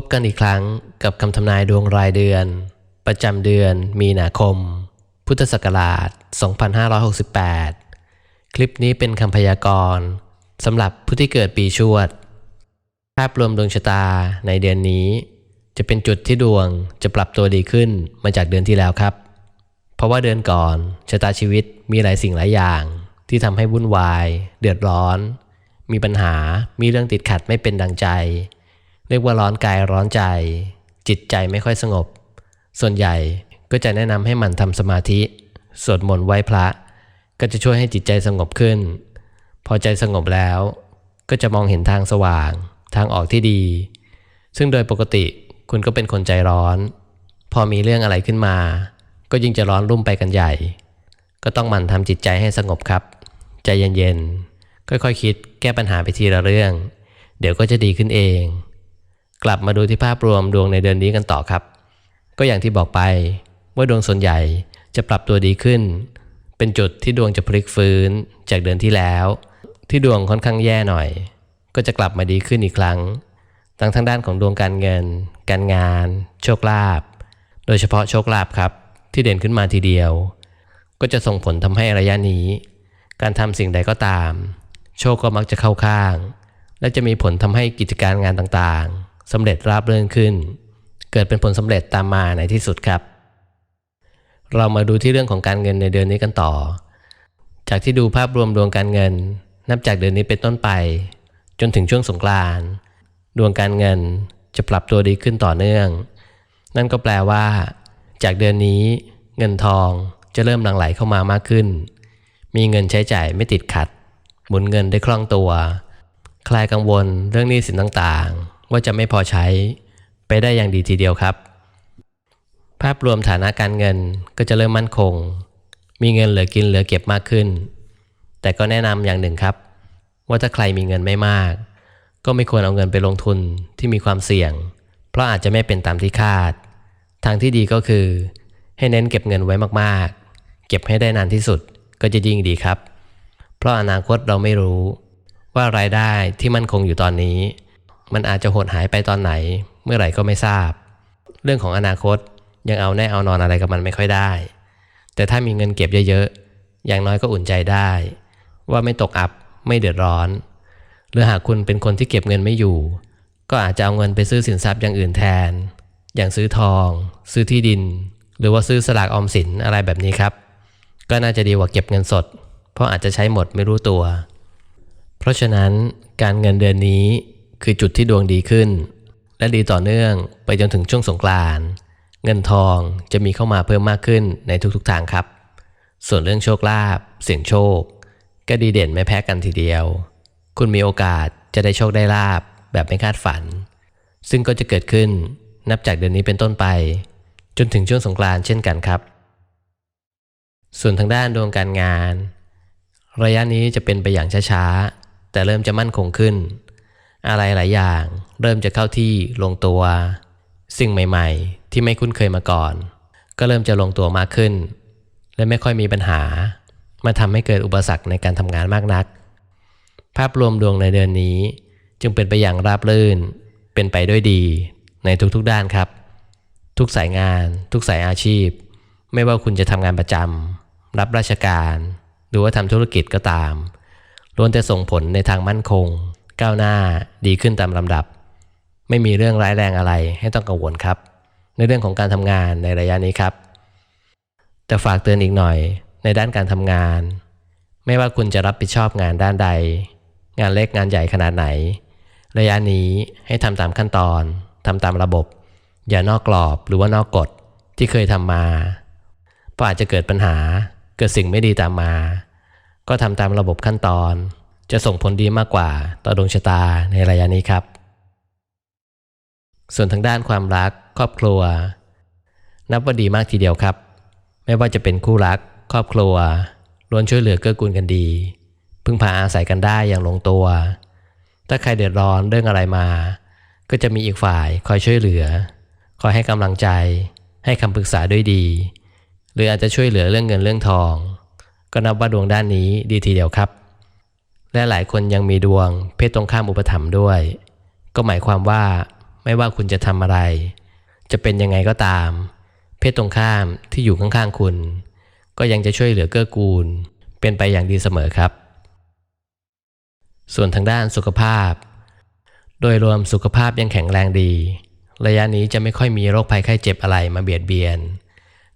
พบกันอีกครั้งกับคำทำนายดวงรายเดือน ประจำเดือนมีนาคม พุทธศักราช 2568 คลิปนี้เป็นคำพยากรณ์สำหรับผู้ที่เกิดปีชวด ภาพรวมดวงชะตาในเดือนนี้ จะเป็นจุดที่ดวงจะปรับตัวดีขึ้นมาจากเดือนที่แล้วครับ เพราะว่าเดือนก่อนชะตาชีวิตมีหลายสิ่งหลายอย่าง ที่ทำให้วุ่นวาย เดือดร้อน มีปัญหามีเรื่องติดขัดไม่เป็นดังใจ เรียกว่าร้อนกายร้อนใจ จิตใจไม่ค่อยสงบ ส่วนใหญ่ก็จะแนะนำให้มันทำสมาธิ สวดมนต์ไหว้พระ ก็จะช่วยให้จิตใจสงบขึ้น พอใจสงบแล้ว ก็จะมองเห็นทางสว่าง ทางออกที่ดี ซึ่งโดยปกติคุณก็เป็นคนใจร้อน พอมีเรื่องอะไรขึ้นมา ก็ยิ่งจะร้อนรุ่มไปกันใหญ่ ก็ต้องหมั่นทำจิตใจให้สงบครับ ใจเย็นๆค่อยๆคิดแก้ปัญหาไปทีละเรื่อง เดี๋ยวก็จะดีขึ้นเอง กลับมาดูที่ภาพรวมดวงในเดือนนี้กันต่อครับ ก็อย่างที่บอกไปว่าดวงส่วนใหญ่จะปรับตัวดีขึ้น เป็นจุดที่ดวงจะพลิกฟื้นจากเดือนที่แล้ว ที่ดวงค่อนข้างแย่หน่อย ก็จะกลับมาดีขึ้นอีกครั้งทั้งทางด้านของดวงการเงิน การงาน โชคลาภโดยเฉพาะโชคลาภครับ ที่เด่นขึ้นมาทีเดียว ก็จะส่งผลทำให้ระยะนี้ การทำสิ่งใดก็ตาม โชคก็มักจะเข้าข้าง และจะมีผลทำให้กิจการงานต่างๆ สำเร็จราบรื่นขึ้น เกิดเป็นผลสำเร็จตามมาในที่สุดครับ เรามาดูที่เรื่องของการเงินในเดือนนี้กันต่อ จากที่ดูภาพรวมดวงการเงิน นับจากเดือนนี้เป็นต้นไป จนถึงช่วงสงกรานต์ดวงการเงินจะปรับตัวดีขึ้นต่อเนื่อง นั่นก็แปลว่า จากเดือนนี้เงินทองจะเริ่มหลั่งไหลเข้ามามากขึ้น มีเงินใช้จ่ายไม่ติดขัด หมุนเงินได้คล่องตัว คลายกังวลเรื่องหนี้สินต่างๆ ว่าจะไม่พอใช้ไปได้อย่างดีทีเดียวครับ ภาพรวมฐานะการเงินก็จะเริ่มมั่นคง มีเงินเหลือกินเหลือเก็บมากขึ้น แต่ก็แนะนำอย่างหนึ่งครับ ว่าถ้าใครมีเงินไม่มาก ก็ไม่ควรเอาเงินไปลงทุนที่มีความเสี่ยง เพราะอาจจะไม่เป็นตามที่คาด ทางที่ดีก็คือ ให้เน้นเก็บเงินไว้มากๆ เก็บให้ได้นานที่สุดก็จะยิ่งดีครับ เพราะอนาคตเราไม่รู้ว่ารายได้ที่มั่นคงอยู่ตอนนี้ มันอาจจะหดหายไปตอนไหน เมื่อไหร่ก็ไม่ทราบ เรื่องของอนาคตยังเอาแน่เอานอนอะไรกับมันไม่ค่อยได้ แต่ถ้ามีเงินเก็บเยอะๆ อย่างน้อยก็อุ่นใจได้ ว่าไม่ตกอับไม่เดือดร้อน หรือหากคุณเป็นคนที่เก็บเงินไม่อยู่ ก็อาจจะเอาเงินไปซื้อสินทรัพย์อย่างอื่นแทน อย่างซื้อทอง ซื้อที่ดิน หรือว่าซื้อสลากออมสินอะไรแบบนี้ครับ ก็น่าจะดีกว่าเก็บเงินสด เพราะอาจจะใช้หมดไม่รู้ตัว เพราะฉะนั้นการเงินเดือนนี้ คือจุดที่ดวงดีขึ้น และดีต่อเนื่องไปจนถึงช่วงสงกรานต์เงินทองจะมีเข้ามาเพิ่มมากขึ้นในทุกๆทางครับ ส่วนเรื่องโชคลาภเสี่ยงโชค ก็ดีเด่นไม่แพ้กันทีเดียว คุณมีโอกาสจะได้โชคได้ลาบแบบไม่คาดฝัน ซึ่งก็จะเกิดขึ้นนับจากเดือนนี้เป็นต้นไป จนถึงช่วงสงกรานต์เช่นกันครับ ส่วนทางด้านดวงการงาน ระยะนี้จะเป็นไปอย่างช้าๆแต่เริ่มจะมั่นคงขึ้น อะไรหลายอย่าง เริ่มจะเข้าที่ลงตัว สิ่งใหม่ ๆ ที่ไม่คุ้นเคยมาก่อน ก็เริ่มจะลงตัวมากขึ้น และไม่ค่อยมีปัญหา มาทำให้เกิดอุปสรรคในการทำงานมากนัก ภาพรวมดวงในเดือนนี้ จึงเป็นไปอย่างราบรื่น เป็นไปด้วยดี ในทุกๆด้านครับ ทุกสายงาน ทุกสายอาชีพ ไม่ว่าคุณจะทำงานประจำรับราชการ หรือว่าทำธุรกิจก็ตามล้วนแต่ส่งผลในทางมั่นคง ก้าวหน้าดีขึ้นตามลำดับ ไม่มีเรื่องร้ายแรงอะไรให้ต้องกังวลครับ ในเรื่องของการทำงานในระยะนี้ครับ แต่ฝากเตือนอีกหน่อยในด้านการทำงาน ไม่ว่าคุณจะรับผิดชอบงานด้านใด งานเล็กงานใหญ่ขนาดไหน ระยะนี้ให้ทำตามขั้นตอนทำตามระบบ อย่านอกกรอบหรือว่านอกกฎที่เคยทำมาเพราะอาจจะเกิดปัญหาเกิดสิ่งไม่ดีตามมา ก็ทำตามระบบขั้นตอน จะส่งผลดีมากกว่าต่อดวงชะตาในระยะนี้ครับ ส่วนทางด้านความรักครอบครัว นับว่าดีมากทีเดียวครับ ไม่ว่าจะเป็นคู่รัก ครอบครัวล้วนช่วยเหลือเกื้อกูลกันดี พึ่งพาอาศัยกันได้อย่างลงตัว ถ้าใครเดือดร้อนเรื่องอะไรมา ก็จะมีอีกฝ่ายคอยช่วยเหลือ คอยให้กำลังใจ ให้คำปรึกษาด้วยดี หรืออาจจะช่วยเหลือเรื่องเงินเรื่องทอง ก็นับว่าดวงด้านนี้ดีทีเดียวครับ และหลายคนยังมีดวง เพศตรงข้ามอุปถัมภ์ด้วย ก็หมายความว่าไม่ว่าคุณจะทำอะไร จะเป็นยังไงก็ตาม เพศตรงข้ามที่อยู่ข้างๆคุณ ก็ยังจะช่วยเหลือเกื้อกูล เป็นไปอย่างดีเสมอครับ ส่วนทางด้านสุขภาพ โดยรวมสุขภาพยังแข็งแรงดี ระยะนี้จะไม่ค่อยมีโรคภัยไข้เจ็บอะไรมาเบียดเบียน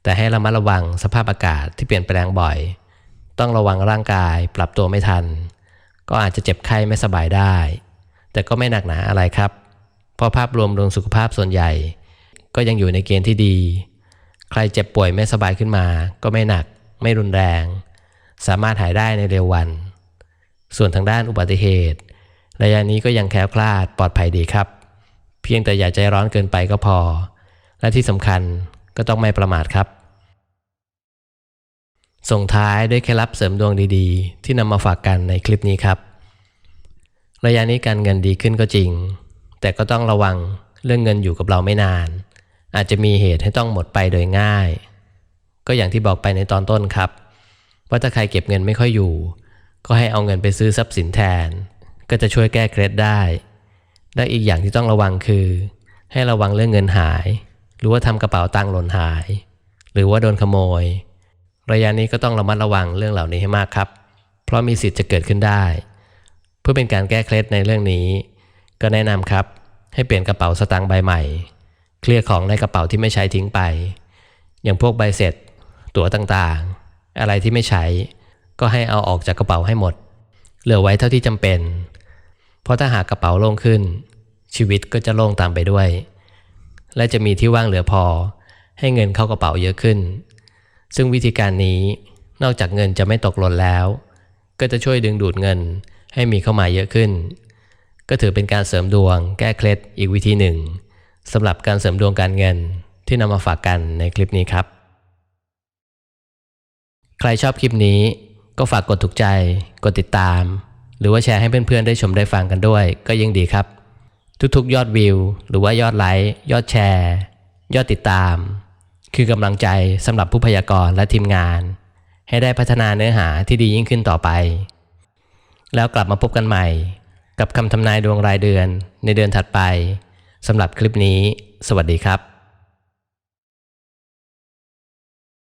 แต่ให้ระมัดระวังสภาพอากาศที่เปลี่ยนแปลงบ่อย ต้องระวังร่างกายปรับตัวไม่ทัน ก็อาจจะเจ็บไข้ไม่สบายได้ แต่ก็ไม่หนักหนาอะไรครับ เพราะภาพรวมดวงสุขภาพส่วนใหญ่ ก็ยังอยู่ในเกณฑ์ที่ดี ใครเจ็บป่วยไม่สบายขึ้นมา ก็ไม่หนัก ไม่รุนแรง สามารถหายได้ในเร็ววัน ส่วนทางด้านอุบัติเหตุ ระยะนี้ก็ยังแคล้วคลาดปลอดภัยดีครับ เพียงแต่อย่าใจร้อนเกินไปก็พอ และที่สำคัญก็ต้องไม่ประมาทครับ ส่งท้ายด้วยเคล็ดลับเสริมดวงดีๆ ที่นำมาฝากกันในคลิปนี้ครับ ระยะนี้การเงินดีขึ้นก็จริง แต่ก็ต้องระวังเรื่องเงินอยู่กับเราไม่นาน อาจจะมีเหตุให้ต้องหมดไปโดยง่าย ก็อย่างที่บอกไปในตอนต้นครับ ว่าถ้าใครเก็บเงินไม่ค่อยอยู่ ก็ให้เอาเงินไปซื้อทรัพย์สินแทน ก็จะช่วยแก้เคล็ดได้ และอีกอย่างที่ต้องระวังคือ ให้ระวังเรื่องเงินหาย หรือว่าทำกระเป๋าตังค์หล่นหาย หรือว่าโดนขโมย ระยะนี้ก็ต้องระมัดระวังเรื่องเหล่านี้ให้มากครับ เพราะมีสิทธิ์จะเกิดขึ้นได้ เพื่อเป็นการแก้เคล็ดในเรื่องนี้ ก็แนะนำครับ ให้เปลี่ยนกระเป๋าสตางค์ใบใหม่ เคลียร์ของในกระเป๋าที่ไม่ใช้ทิ้งไป อย่างพวกใบเสร็จ ตั๋วต่างๆ อะไรที่ไม่ใช้ ก็ให้เอาออกจากกระเป๋าให้หมด เหลือไว้เท่าที่จำเป็น เพราะถ้าหากกระเป๋าโล่งขึ้น ชีวิตก็จะโล่งตามไปด้วย และจะมีที่ว่างเหลือพอ ให้เงินเข้ากระเป๋าเยอะขึ้น ซึ่งวิธีการนี้นอกจากเงินจะไม่ตกหล่นแล้ว ก็จะช่วยดึงดูดเงินให้มีเข้ามาเยอะขึ้น ก็ถือเป็นการเสริมดวง แก้เคล็ดอีกวิธีหนึ่งสำหรับการเสริมดวงการเงินที่นำมาฝากกันในคลิปนี้ครับ ใครชอบคลิปนี้ก็ฝากกดถูกใจ กดติดตาม หรือว่าแชร์ให้เพื่อนๆได้ชมได้ฟังกันด้วย ก็ยิ่งดีครับ ทุกๆ ยอดวิว หรือว่ายอดไลค์ ยอดแชร์ ยอดติดตาม คือกำลังใจสำหรับผู้พยากรณ์และทีมงาน ให้ได้พัฒนาเนื้อหาที่ดียิ่งขึ้นต่อไป แล้วกลับมาพบกันใหม่ กับคำทำนายดวงรายเดือนในเดือนถัดไปสำหรับคลิปนี้ สวัสดีครับ